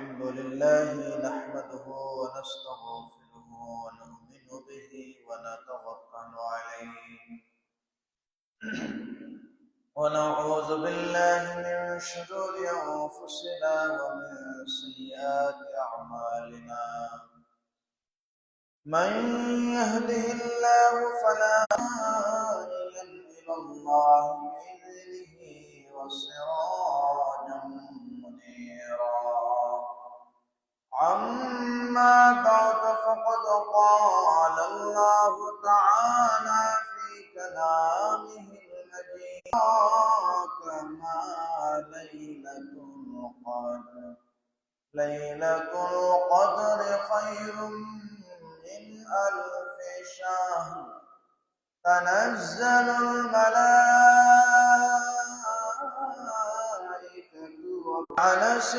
الحمد لله نحمده ونستغفره ونؤمن به ونتوكل عليه. ونعوذ بالله من شرور أنفسنا ومن سيئات أعمالنا. من يهده الله فلا هادي إلى الله بإذنه وسراجا عما بعد فقد قال الله تعالى في كلامه المجيد كما ليلة القدر. ليلة القدر خير من ألف شهر. تنزل الملائكة أنس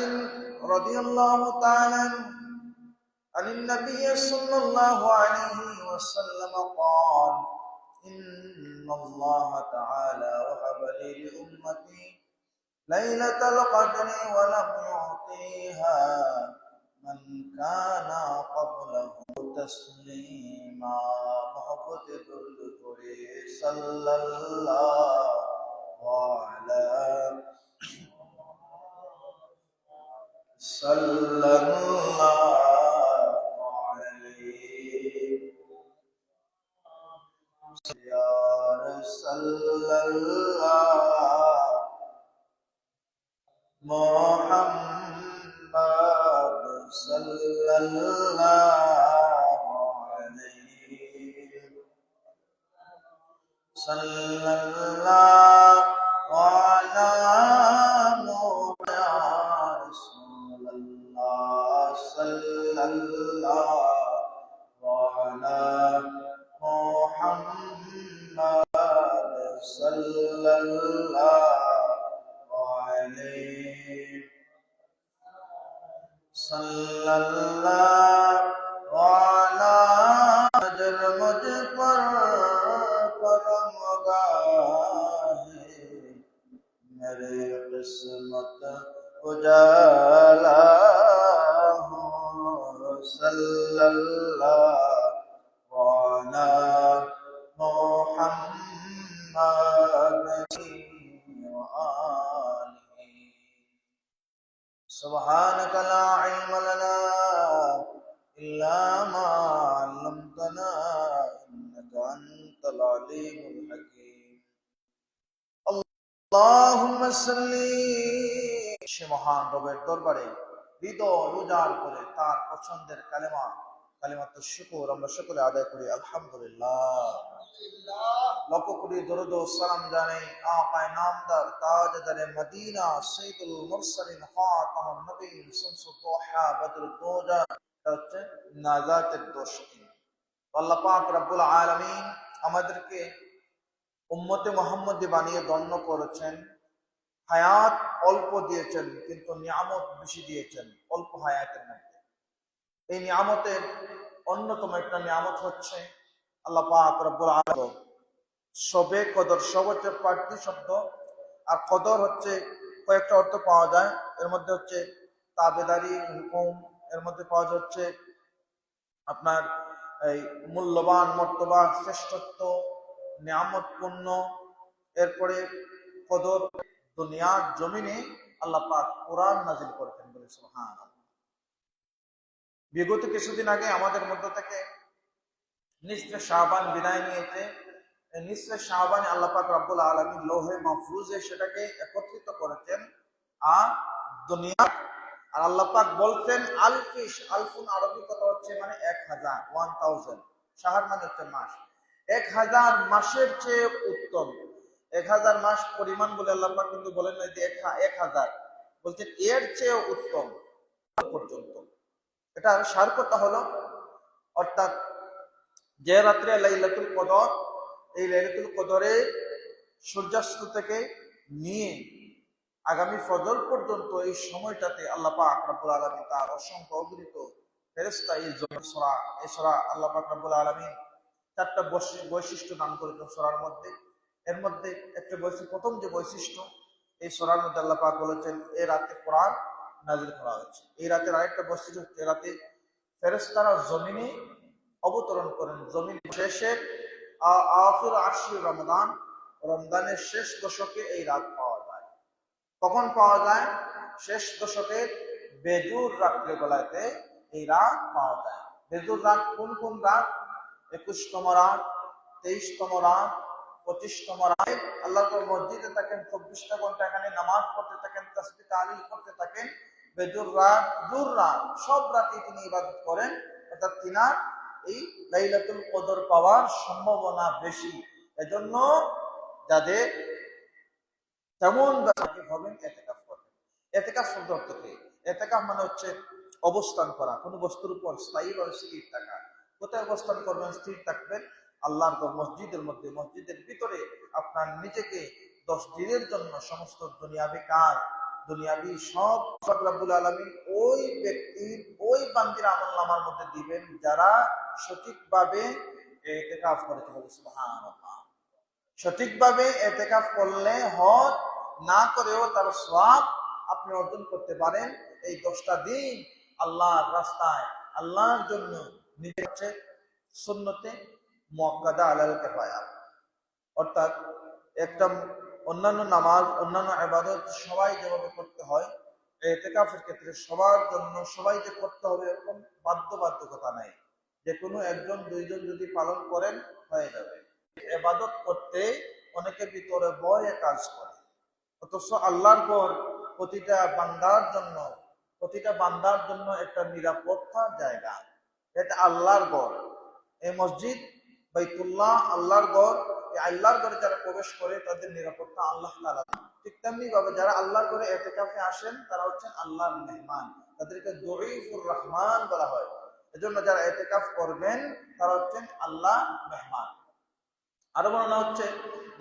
رضي الله تعالى عن النبي صلى الله عليه وسلم قال إن الله تعالى وهب لي لأمتي ليلة القدر ولم يعطيها من كان قبله تسليما. محبت الدل صلى الله على صلى الله عليه يا رسول الله محمد صلى الله عليه صلى الله على সে মহান রবের দরবারে হৃদয় উজাড় করে তার পছন্দের কালেমা কালেমাত শুকুর আমরা সকলে আদায় করি, আলহামদুলিল্লাহ। লক্ষ কোটি দরুদ সালাম জানাই আপায় নামদার, তাজদারে মদিনা, সৈয়দুল মুরসালিন খাতামুন নবীন শামসুদ দুহা বদরুদ দুজা হচ্ছে নাজাতের দোষী। আল্লাহ পাক রব্বুল আলামিন আমাদেরকে উম্মতে মোহাম্মদী বানিয়ে গণ্য করেছেন। হায়াত অল্প দিয়েছেন, কিন্তু নিয়ামত বেশি দিয়েছেন, অল্প হায়াতের মধ্যে। এই নিয়ামতের অন্যতম একটা নিয়ামত হচ্ছে আল্লাহ পাক রব্বুল আলামিন সবে কদর সব হচ্ছে পার্টি শব্দ। আর কদর হচ্ছে কয়েকটা অর্থ পাওয়া যায়। এর মধ্যে হচ্ছে তাবেদারি, হুকুম, এর মধ্যে পাওয়া যাচ্ছে আপনার এই মূল্যবান মর্তবা শ্রেষ্ঠত্ব নিয়ামতপূর্ণ। এরপরে কদর দুনিয়ার জমিনে আল্লাহ পাক কোরআন নাজিল করেছেন বলে সুবহান বিগত কিছুদিন আগে আমাদের মধ্য থেকে নিশ্চয় শাহবান বিদায় নিয়েছে। নিশ্চয় শাহবান আল্লাহ পাক রব্বুল আলমী লোহে মাহফুজে সেটাকে একত্রিত করেছেন। আর দুনিয়া, আর আল্লাহ পাক বলছেন আলফিস আলফুন আরবি কথা হচ্ছে মানে এক হাজার, ওয়ান থাউজেন্ড। শাহার মানে হচ্ছে মাস। এক হাজার মাসের চেয়ে উত্তম। এক হাজার মাস পরিমাণ বলে আল্লাহ কিন্তু বলেন না যে এক হাজার। বলছেন এর চেয়ে উত্তম পর্যন্ত। এটা সার কথা হলো, অর্থাৎ যে রাত্রে লাইলাতুল কদর, এই লাইলাতুল কদরে সূর্যাস্ত থেকে নিয়ে আগামী ফজর পর্যন্ত এই সময়টাতে আল্লাহ পাক রব্বুল আলামিন তার অসংখ্য অগণিত ফেরেশতা এই এই সূরা আল্লাহ পাক রব্বুল আলামিন চারটা বৈশি- বৈশিষ্ট্য দান করেছেন সূরার মধ্যে। এর মধ্যে একটা বৈশিষ্ট্য প্রথম যে বৈশিষ্ট্য, এই সূরার মধ্যে আল্লাহ পাক বলেছেন এই রাতে কোরআন নাজিল করা হয়েছে। এই রাতের আরেকটা বৈশিষ্ট্য হচ্ছে রাতে ফেরেস্তারা জমিনে অবতরণ করেন। জমিন শেষের আ- আখির আশি রমদান, রমদানের শেষ দশকে এই রাত পাওয়া যায়। কখন পাওয়া যায়? শেষ দশকের বেজুর রাত্রে বেলাতে এই রাত পাওয়া যায়। বেজুর রাত কোন কোন রাত? একুশতম রাত, তেইশতম রাত, পঁচিশতম রাত। আল্লাহ মসজিদে থাকেন, চব্বিশটা ঘণ্টা এখানে নামাজ পড়তে থাকেন, তসবি, তালিল করতে থাকেন। বেজুর রাত জুর রাত, সব রাতে তিনি ইবাদত করেন। অর্থাৎ তিনার এই লাইলাতুল কদর পাওয়ার সম্ভাবনা বেশি। এজন্য যাদের তেমন হবেন, এতেকাফ করবেন। এতেকাফ শব্দ অর্থ কি? এতেকাফ মানে হচ্ছে অবস্থান করা। কোনো বস্তুর উপর স্থায়ীভাবে স্থির থাকা। কোথায় অবস্থান করবেন, স্থির থাকবেন? আল্লাহর মসজিদের মধ্যে, মসজিদের ভিতরে আপনার নিজেকে দশ দিনের জন্য সমস্ত দুনিয়াবি কাজ, দুনিয়াবি সব সব রাব্বুল আলমিন ওই ব্যক্তির, ওই বান্দির আমল নামার মধ্যে দিবেন যারা সঠিকভাবে এতেকাফ করেছে বলে সঠিকভাবে এতেকাফ করলে হজ না করেও তার সওয়াব আপনি অর্জন করতে পারেন। এই দশটা দিন আল্লাহর রাস্তায়, আল্লাহর জন্য নিজে হচ্ছে সুন্নতে আলাল কিফায়া। অর্থাৎ একটা অন্যান্য নামাজ, অন্যান্য ইবাদত সবাই যেভাবে করতে হয় এতেকাফের ক্ষেত্রে সবার জন্য সবাই যে করতে হবে এরকম নাই। যে কোনো একজন, দুইজন যদি পালন করেন, হয়ে যাবে। এবাদত করতে অনেকের ভিতরে ভয়ে কাজ করে। অথচ আল্লাহর পর প্রতিটা বান্দার জন্য, প্রতিটা বান্দার জন্য একটা নিরাপত্তার জায়গা। এটা আল্লাহর গড় এই মসজিদ বাইতুল্লাহ আল্লাহর গড় এই আল্লাহর ঘরে যারা প্রবেশ করে তাদের নিরাপত্তা আল্লাহ দেন। ঠিক তেমনি ভাবে যারা আল্লাহর ঘরে এতেকাফে আসেন, তারা হচ্ছেন আল্লাহর মেহমান। তাদেরকে দরিফুর রহমান বলা হয়। এজন্য যারা এতেকাফ করবেন, তারা হচ্ছেন আল্লাহ মেহমান। আরও বর্ণনা হচ্ছে,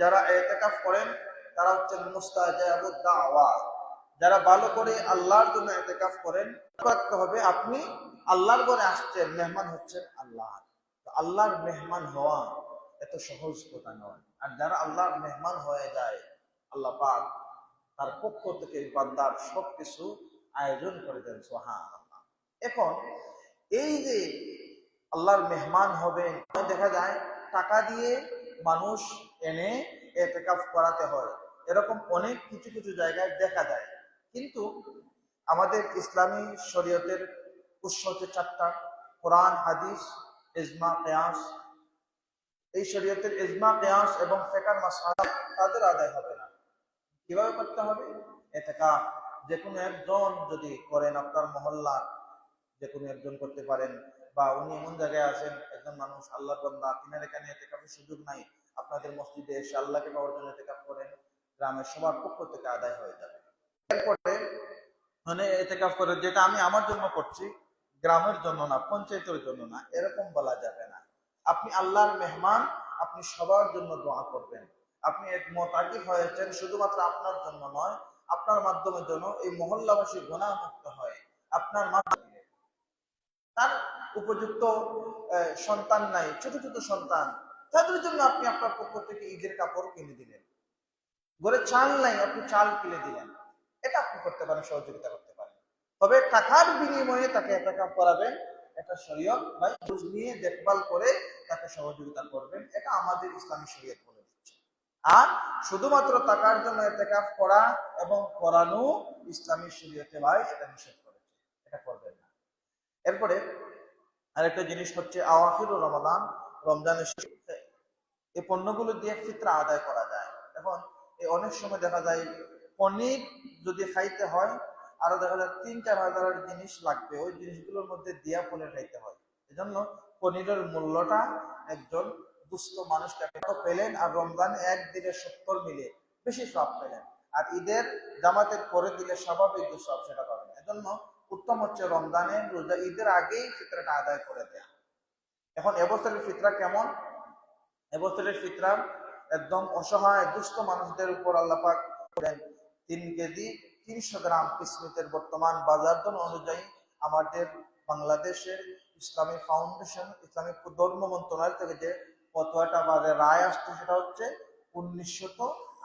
যারা এতেকাফ করেন, তারা হচ্ছেন মুস্তাজাবুদ যারা ভালো করে আল্লাহর জন্য এতেকাফ করেন হবে আপনি আল্লাহর ঘরে আসছেন মেহমান হচ্ছেন আল্লাহ। আল্লাহর মেহমান হওয়া এত সহজ কথা নয়। আর যারা আল্লাহর মেহমান হয়ে যায়, আল্লাহ পাক তার পক্ষ থেকে বান্দার সবকিছু আয়োজন করে দেন সোহান এখন এই যে আল্লাহর মেহমান হবেন দেখা যায় টাকা দিয়ে মানুষ এনে এতেকাফ করাতে হয়। এরকম অনেক কিছু কিছু জায়গায় দেখা যায়। কিন্তু আমাদের ইসলামী শরীয়তের উৎস হচ্ছে চারটা, কোরআন, হাদিস, ইজমা, কেয়াস। এই শরীয়তের ইজমা, কেয়াস এবং ফেকার মাসালা তাদের আদায় হবে না। কীভাবে করতে হবে? এতেকাফ যে কোনো একজন যদি করেন আপনার মহল্লার যে কোনো একজন করতে পারেন বা উনি এমন জায়গায় আছেন, একজন মানুষ আল্লাহর বান্দা, তিনার এখানে এতেকাফের সুযোগ নাই, আপনাদের মসজিদে এসে আল্লাহকে পাওয়ার জন্য এতেকাফ করেন, গ্রামের সবার পক্ষ থেকে আদায় হয়ে যাবে। এরপরে মানে এতেকাফ করে যেটা আমি আমার জন্য করছি গ্রামের জন্য না, পঞ্চায়েতের জন্য না, এরকম বলা যাবে না। আপনি আল্লাহর মেহমান, আপনি সবার জন্য দোয়া করবেন। আপনি এক মোতাকিফ হয়েছেন, শুধুমাত্র আপনার জন্য নয়, আপনার মাধ্যমে যেন এই মহল্লাবাসী গুণামুক্ত হয়, আপনার মাধ্যমে। তার উপযুক্ত সন্তান নাই, ছোট ছোট সন্তান, তাদের জন্য আপনি আপনার পক্ষ থেকে ঈদের কাপড় কিনে দিলেন। ঘরে চাল নাই, আপনি চাল কিনে দিলেন। এটা আপনি করতে পারেন সহযোগিতা করতে। তবে টাকার বিনিময়ে তাকে এটাকা করাবেন এটা শরীয়ত, ভাই বুঝ নিয়ে দেখভাল করে তাকে সহযোগিতা করবেন। এটা আমাদের ইসলামী শরীয়ত বলে দিচ্ছে। আর শুধুমাত্র টাকার জন্য এতেকাফ করা এবং করানো ইসলামী শরীয়তে ভাই এটা নিষেধ করেছে। এটা করবেন না। এরপরে আরেকটা জিনিস হচ্ছে আওয়াখির রমাদান, রমজানের এই পণ্যগুলো দিয়ে ফিতরা আদায় করা যায়। এখন অনেক সময় দেখা যায়, পনির যদি খাইতে হয় আরও দেখা যায় তিন চার হাজারের জিনিস লাগবে। ওই জিনিসগুলোর মধ্যে দিয়া পনির খাইতে হয়। এজন্য পনিরের মূল্যটা একজন দুস্থ মানুষটাকে তো পেলেন আর রমজান একদিনে সত্তর মিলে বেশি সব পেলেন। আর ঈদের জামাতের পরে দিলে স্বাভাবিক যে সব সেটা পাবেন। এজন্য উত্তম হচ্ছে রমজানে রোজা ঈদের আগেই ফিতরাটা আদায় করে দেয়া। এখন এবছরের ফিতরা কেমন? এবছরের ফিতরা একদম অসহায়, দুস্থ মানুষদের উপর আল্লাপাক তিন কেজি তিনশো গ্রাম কিসমিতের বর্তমান বাজার দর অনুযায়ী আমাদের বাংলাদেশের ইসলামী ফাউন্ডেশন ইসলামিক ধর্ম মন্ত্রণালয় থেকে যে ফতোয়াটা বা যে রায় আসছে সেটা হচ্ছে উনিশশত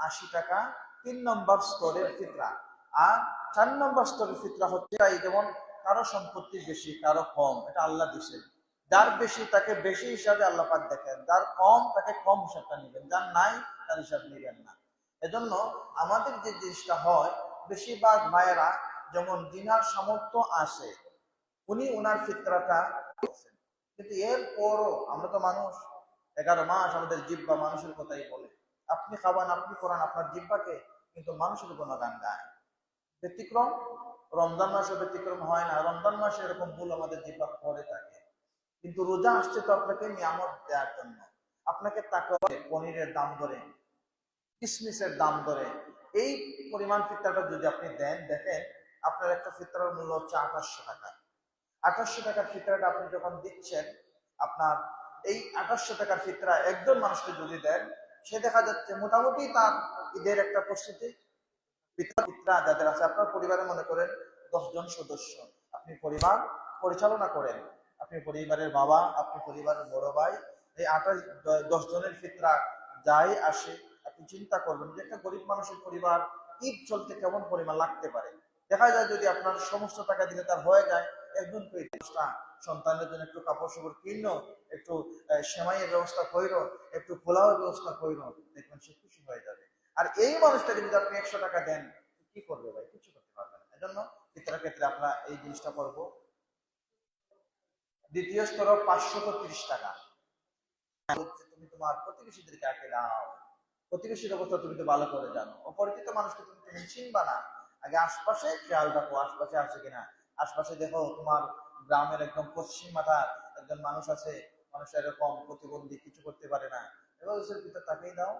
আশি টাকা তিন নম্বর স্তরের ফিতরা। আর চার নম্বর স্তরের ফিতরা হচ্ছে যেমন কারও সম্পত্তি বেশি, কারও কম, এটা আল্লাহ দিছে। যার বেশি তাকে বেশি হিসাবে আল্লাহ পাক দেখেন, যার কম তাকে কম হিসাবটা নেবেন, যার নাই তার হিসাব নেবেন না। এজন্য আমাদের যে জিনিসটা হয় বেশিরভাগ মায়েরা যেমন দিনার সামর্থ্য আসে, উনি ওনার ফিতরাটা কিন্তু এর পরও আমরা তো মানুষ, এগারো মাস আমাদের জিব্বা মানুষের কথাই বলে। আপনি খাবান আপনি করান, আপনার জিব্বাকে কিন্তু মানুষের কোনো গান গায়। ব্যতিক্রম, রমজান মাসে ব্যতিক্রম হয় না। রমজান মাসে এরকম ভুল আমাদের জিব্বা করে থাকে। কিন্তু রোজা আসছে তো আপনাকে নিয়ামত দেওয়ার জন্য। আপনাকে টাকা পনিরের দাম ধরে, কিসমিসের দাম ধরে এই পরিমাণ ফিতরাটা যদি আপনি দেন, দেখেন আপনার একটা ফিতরার মূল্য হচ্ছে আঠাশশো টাকা। আঠাশশো টাকার ফিতরাটা আপনি যখন দিচ্ছেন, আপনার এই আঠাশশো টাকার ফিতরা একজন মানুষকে যদি দেন, সে দেখা যাচ্ছে মোটামুটি তার ঈদের একটা প্রস্তুতি। ফিতরা যাদের আছে, আপনার পরিবারে মনে করেন দশজন সদস্য, আপনি পরিবার পরিচালনা করেন। আপনি পরিবারের বাবা, আপনি পরিবারের বড় ভাই, এই আঠাশ দশ জনের ফিতরা যাই আসে আপনি চিন্তা করবেন যে একটা গরিব মানুষের পরিবার ঈদ চলতে কেমন পরিমাণ লাগতে পারে? দেখা যায় যদি আপনার সমস্ত টাকা দিলে তার হয়ে যায়, একজন দশটা সন্তানের জন্য একটু কাপড় চোপড় কিনলো একটু সেমাইয়ের ব্যবস্থা কইরো একটু পোলাওয়ের ব্যবস্থা কইরো দেখবেন সে খুশি হয়ে যাবে। আর এই মানুষটাকে যদি আপনি একশো টাকা দেন কি করবে ভাই? কিছু করতে পারবে না। এজন্য ফিতরার ক্ষেত্রে আমরা এই জিনিসটা করব। দ্বিতীয় স্তর পাঁচশো টাকা। তুমি তোমার প্রতিবেশীদেরকে আগে দাও। প্রতিবেশীর অবস্থা তুমি তো ভালো করে জানো। অপরিচিত মানুষকে তুমি তুমি চিনবা না। আগে আশপাশে খেয়াল রাখো, আশপাশে আছে কিনা। আশপাশে দেখো তোমার গ্রামের একদম পশ্চিম মাথা একজন মানুষ আছে, মানুষ এরকম প্রতিবন্ধী, কিছু করতে পারে না। এবার ভিতর তাকেই দাও।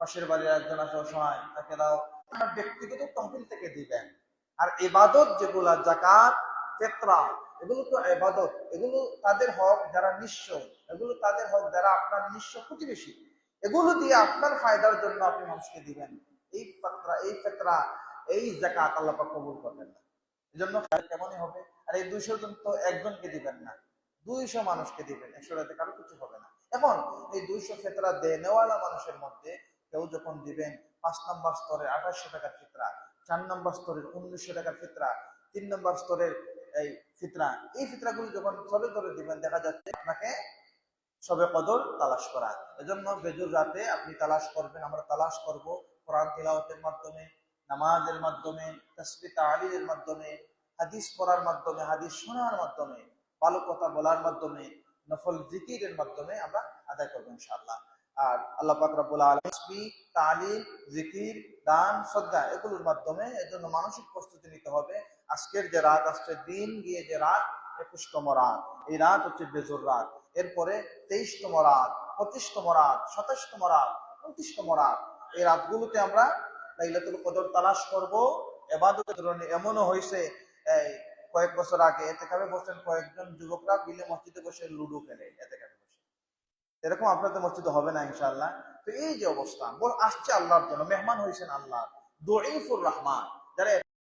পাশের বাড়ির একজন আছে অসহায় তাকে দাও। আপনার ব্যক্তিগত তহবিল থেকে দিবেন আর এবাদত যেগুলা জাকাত ফেতরা, এগুলো তো এবাদত। এগুলো তাদের হক যারা নিঃস্ব। এগুলো তাদের হক যারা আপনার নিঃস্ব প্রতিবেশী। এগুলো দিয়ে আপনার ফায়দার জন্য আপনি মানুষকে দিবেন। এই ফেতরা এই ফেতরা, এই জাকাত আল্লাহ পাক কবুল করবেন না। এই জন্য কেমনই হবে? আর এই দুইশো জন তো একজনকে দিবেন না। দুইশো মানুষকে দিবেন একশো রাতে কারও কিছু হবে না। এখন এই দুইশো ফেতরা দেনেওয়ালা মানুষের মধ্যে কেউ যখন দিবেন, পাঁচ নম্বর স্তরের আঠাশশো টাকার ফিতরা, চার নম্বর স্তরের উনিশশো টাকার ফিতরা, তিন নম্বর স্তরের এই ফিতরা, এই ফিতরাগুলো যখন ধরে ধরে দিবেন, দেখা যাচ্ছে আপনাকে সবে কদর তালাশ করা। এজন্য বেজুর রাতে আপনি তালাশ করবেন, আমরা তালাশ করব কোরআন তিলাওয়াতের মাধ্যমে, নামাজের মাধ্যমে তসবি তালিলের মাধ্যমে, হাদিস পড়ার মাধ্যমে, হাদিস শোনার মাধ্যমে, ভালো কথা বলার মাধ্যমে, নফল জিকিরের মাধ্যমে আমরা আদায় করব ইনশাআল্লাহ। আর আল্লাহ পাক রব্বুল আলামিন তালিম জিকির, দান শ্রদ্ধা এগুলোর মাধ্যমে এজন্য মানসিক প্রস্তুতি নিতে হবে। আজকের যে রাত, আজকের দিন গিয়ে যে রাত একুশতম রাত। এই রাত হচ্ছে বেজর রাত। এরপরে তেইশতম রাত, পঁচিশতম রাত, সাতাশতম রাত, উনত্রিশতম রাত। এই রাতগুলোতে আমরা লাইলাতুল কদর তালাশ করব। এবাদতের এমনও হয়েছে, এই কয়েক বছর আগে এতে কাবে বসেন কয়েকজন যুবকরা বিলে মসজিদে বসে লুডো খেলে এতে কাবে বসে। এরকম আপনাদের মসজিদে হবে না, ইনশাআল্লাহ। তো এই যে অবস্থা, বল, আসছে আল্লাহর জন্য, মেহমান হয়েছেন আল্লাহ। দইফুর রহমান, যারা